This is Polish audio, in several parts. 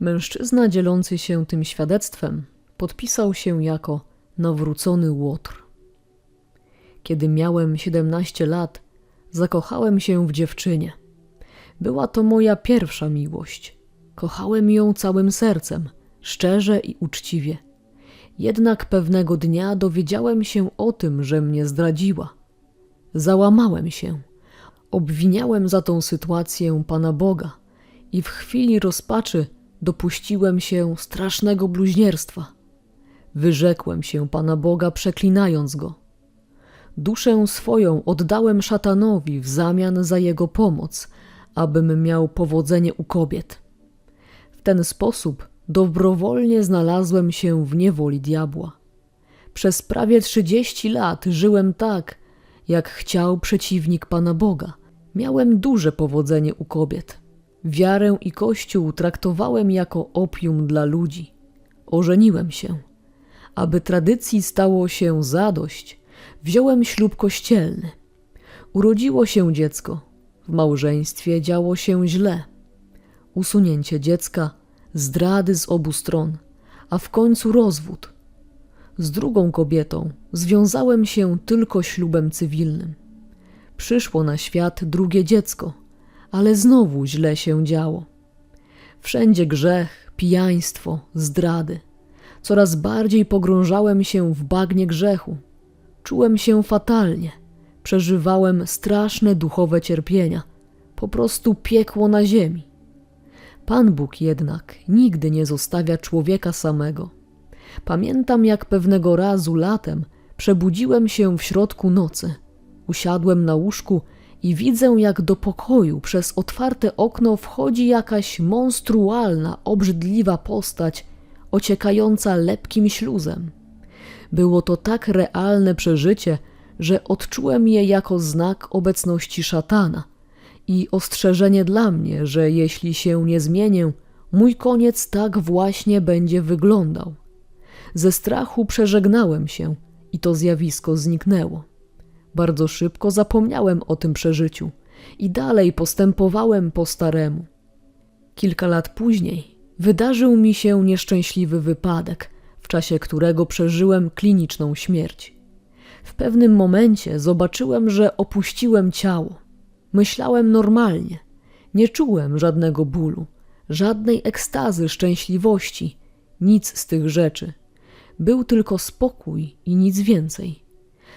Mężczyzna dzielący się tym świadectwem podpisał się jako nawrócony Łotr. Kiedy miałem 17 lat, zakochałem się w dziewczynie. Była to moja pierwsza miłość. Kochałem ją całym sercem, szczerze i uczciwie. Jednak pewnego dnia dowiedziałem się o tym, że mnie zdradziła. Załamałem się. Obwiniałem za tą sytuację Pana Boga i w chwili rozpaczy dopuściłem się strasznego bluźnierstwa. Wyrzekłem się Pana Boga, przeklinając go. Duszę swoją oddałem szatanowi w zamian za jego pomoc, abym miał powodzenie u kobiet. W ten sposób dobrowolnie znalazłem się w niewoli diabła. Przez prawie trzydzieści lat żyłem tak, jak chciał przeciwnik Pana Boga. Miałem duże powodzenie u kobiet. Wiarę i Kościół traktowałem jako opium dla ludzi. Ożeniłem się. Aby tradycji stało się zadość, wziąłem ślub kościelny. Urodziło się dziecko. W małżeństwie działo się źle. Usunięcie dziecka, zdrady z obu stron, a w końcu rozwód. Z drugą kobietą związałem się tylko ślubem cywilnym. Przyszło na świat drugie dziecko, ale znowu źle się działo. Wszędzie grzech, pijaństwo, zdrady. Coraz bardziej pogrążałem się w bagnie grzechu. Czułem się fatalnie. Przeżywałem straszne duchowe cierpienia. Po prostu piekło na ziemi. Pan Bóg jednak nigdy nie zostawia człowieka samego. Pamiętam, jak pewnego razu latem przebudziłem się w środku nocy. Usiadłem na łóżku i widzę, jak do pokoju przez otwarte okno wchodzi jakaś monstrualna, obrzydliwa postać, ociekająca lepkim śluzem. Było to tak realne przeżycie, że odczułem je jako znak obecności szatana i ostrzeżenie dla mnie, że jeśli się nie zmienię, mój koniec tak właśnie będzie wyglądał. Ze strachu przeżegnałem się i to zjawisko zniknęło. Bardzo szybko zapomniałem o tym przeżyciu i dalej postępowałem po staremu. Kilka lat później wydarzył mi się nieszczęśliwy wypadek, w czasie którego przeżyłem kliniczną śmierć. W pewnym momencie zobaczyłem, że opuściłem ciało. Myślałem normalnie. Nie czułem żadnego bólu, żadnej ekstazy szczęśliwości, nic z tych rzeczy. Był tylko spokój i nic więcej.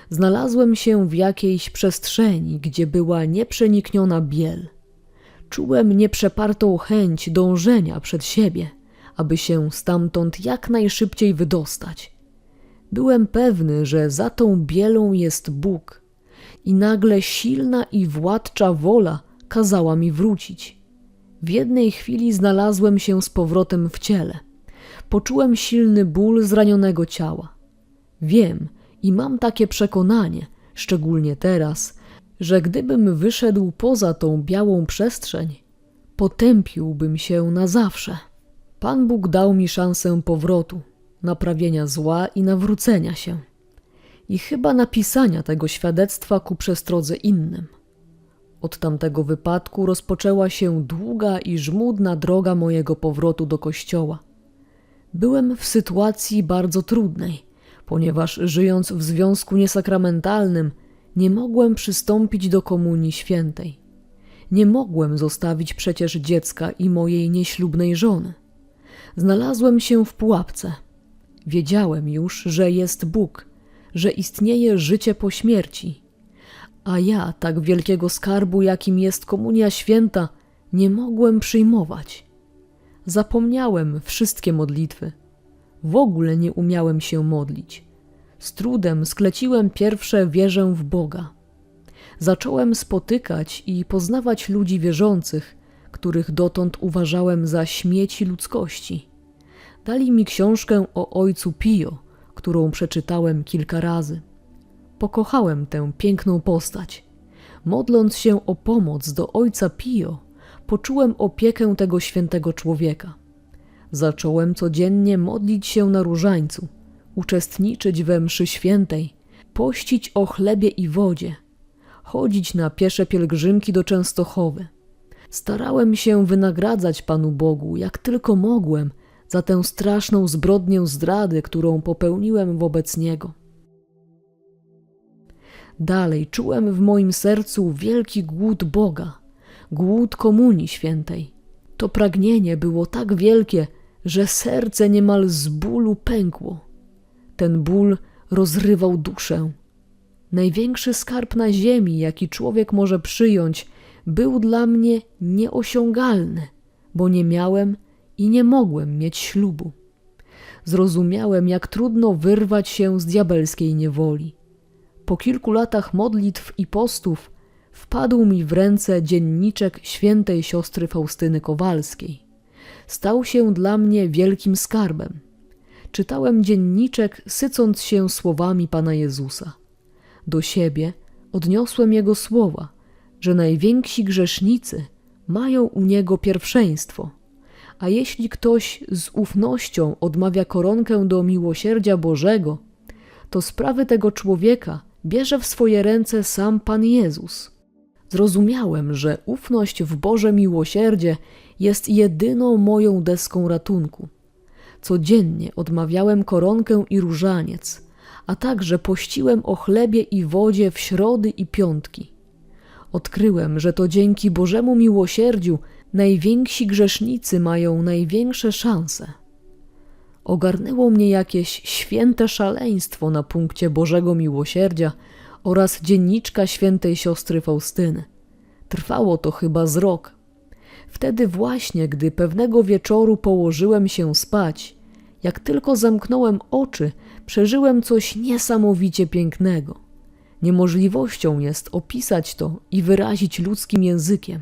Znalazłem się w jakiejś przestrzeni, gdzie była nieprzenikniona biel. Czułem nieprzepartą chęć dążenia przed siebie, aby się stamtąd jak najszybciej wydostać. Byłem pewny, że za tą bielą jest Bóg, i nagle silna i władcza wola kazała mi wrócić. W jednej chwili znalazłem się z powrotem w ciele. Poczułem silny ból zranionego ciała. Wiem i mam takie przekonanie, szczególnie teraz, że gdybym wyszedł poza tą białą przestrzeń, potępiłbym się na zawsze. Pan Bóg dał mi szansę powrotu, naprawienia zła i nawrócenia się. I chyba napisania tego świadectwa ku przestrodze innym. Od tamtego wypadku rozpoczęła się długa i żmudna droga mojego powrotu do kościoła. Byłem w sytuacji bardzo trudnej, ponieważ żyjąc w związku niesakramentalnym, nie mogłem przystąpić do komunii świętej. Nie mogłem zostawić przecież dziecka i mojej nieślubnej żony. Znalazłem się w pułapce. Wiedziałem już, że jest Bóg, że istnieje życie po śmierci. A ja tak wielkiego skarbu, jakim jest komunia święta, nie mogłem przyjmować. Zapomniałem wszystkie modlitwy. W ogóle nie umiałem się modlić. Z trudem skleciłem pierwsze wierzę w Boga. Zacząłem spotykać i poznawać ludzi wierzących, których dotąd uważałem za śmieci ludzkości. Dali mi książkę o ojcu Pio, którą przeczytałem kilka razy. Pokochałem tę piękną postać. Modląc się o pomoc do ojca Pio, poczułem opiekę tego świętego człowieka. Zacząłem codziennie modlić się na różańcu, uczestniczyć we mszy świętej, pościć o chlebie i wodzie, chodzić na piesze pielgrzymki do Częstochowy. Starałem się wynagradzać Panu Bogu, jak tylko mogłem, za tę straszną zbrodnię zdrady, którą popełniłem wobec Niego. Dalej czułem w moim sercu wielki głód Boga, głód Komunii Świętej. To pragnienie było tak wielkie, że serce niemal z bólu pękło. Ten ból rozrywał duszę. Największy skarb na ziemi, jaki człowiek może przyjąć, był dla mnie nieosiągalny, bo nie miałem i nie mogłem mieć ślubu. Zrozumiałem, jak trudno wyrwać się z diabelskiej niewoli. Po kilku latach modlitw i postów wpadł mi w ręce dzienniczek świętej siostry Faustyny Kowalskiej. Stał się dla mnie wielkim skarbem. Czytałem dzienniczek, sycąc się słowami Pana Jezusa. Do siebie odniosłem Jego słowa, że najwięksi grzesznicy mają u Niego pierwszeństwo. A jeśli ktoś z ufnością odmawia koronkę do miłosierdzia Bożego, to sprawy tego człowieka bierze w swoje ręce sam Pan Jezus. Zrozumiałem, że ufność w Boże miłosierdzie jest jedyną moją deską ratunku. Codziennie odmawiałem koronkę i różaniec, a także pościłem o chlebie i wodzie w środy i piątki. Odkryłem, że to dzięki Bożemu miłosierdziu najwięksi grzesznicy mają największe szanse. Ogarnęło mnie jakieś święte szaleństwo na punkcie Bożego miłosierdzia oraz dzienniczka świętej siostry Faustyny. Trwało to chyba z rok. Wtedy właśnie, gdy pewnego wieczoru położyłem się spać, jak tylko zamknąłem oczy, przeżyłem coś niesamowicie pięknego. Niemożliwością jest opisać to i wyrazić ludzkim językiem.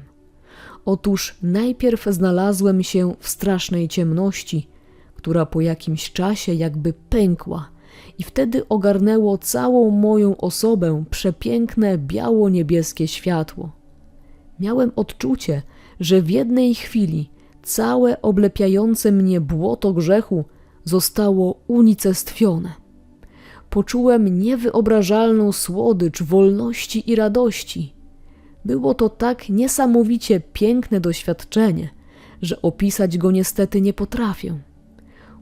Otóż najpierw znalazłem się w strasznej ciemności, która po jakimś czasie jakby pękła, i wtedy ogarnęło całą moją osobę przepiękne biało-niebieskie światło. Miałem odczucie, że w jednej chwili całe oblepiające mnie błoto grzechu zostało unicestwione. Poczułem niewyobrażalną słodycz wolności i radości. Było to tak niesamowicie piękne doświadczenie, że opisać go niestety nie potrafię.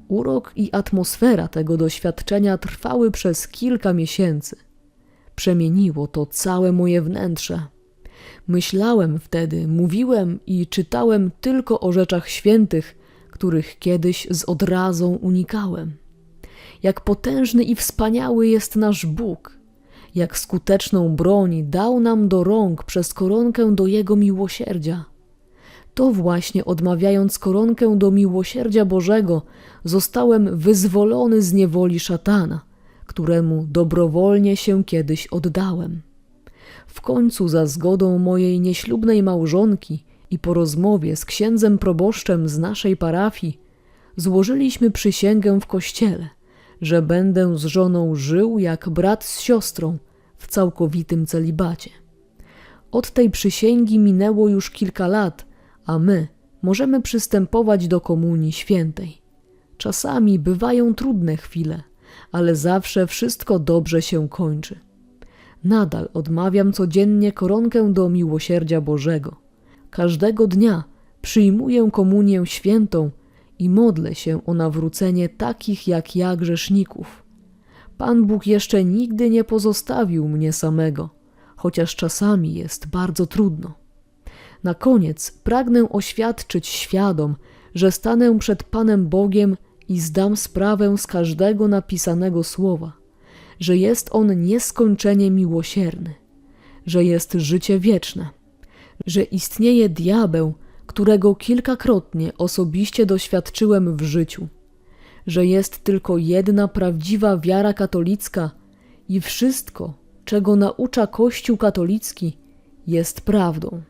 Urok i atmosfera tego doświadczenia trwały przez kilka miesięcy. Przemieniło to całe moje wnętrze. Myślałem wtedy, mówiłem i czytałem tylko o rzeczach świętych, których kiedyś z odrazą unikałem. Jak potężny i wspaniały jest nasz Bóg, jak skuteczną broń dał nam do rąk przez koronkę do Jego miłosierdzia. To właśnie odmawiając koronkę do miłosierdzia Bożego, zostałem wyzwolony z niewoli szatana, któremu dobrowolnie się kiedyś oddałem. W końcu za zgodą mojej nieślubnej małżonki i po rozmowie z księdzem proboszczem z naszej parafii złożyliśmy przysięgę w kościele, że będę z żoną żył jak brat z siostrą w całkowitym celibacie. Od tej przysięgi minęło już kilka lat, a my możemy przystępować do Komunii Świętej. Czasami bywają trudne chwile, ale zawsze wszystko dobrze się kończy. Nadal odmawiam codziennie koronkę do miłosierdzia Bożego. Każdego dnia przyjmuję komunię świętą i modlę się o nawrócenie takich jak ja grzeszników. Pan Bóg jeszcze nigdy nie pozostawił mnie samego, chociaż czasami jest bardzo trudno. Na koniec pragnę oświadczyć świadom, że stanę przed Panem Bogiem i zdam sprawę z każdego napisanego słowa, że jest On nieskończenie miłosierny, że jest życie wieczne, że istnieje diabeł, którego kilkakrotnie osobiście doświadczyłem w życiu, że jest tylko jedna prawdziwa wiara katolicka i wszystko, czego naucza Kościół katolicki, jest prawdą.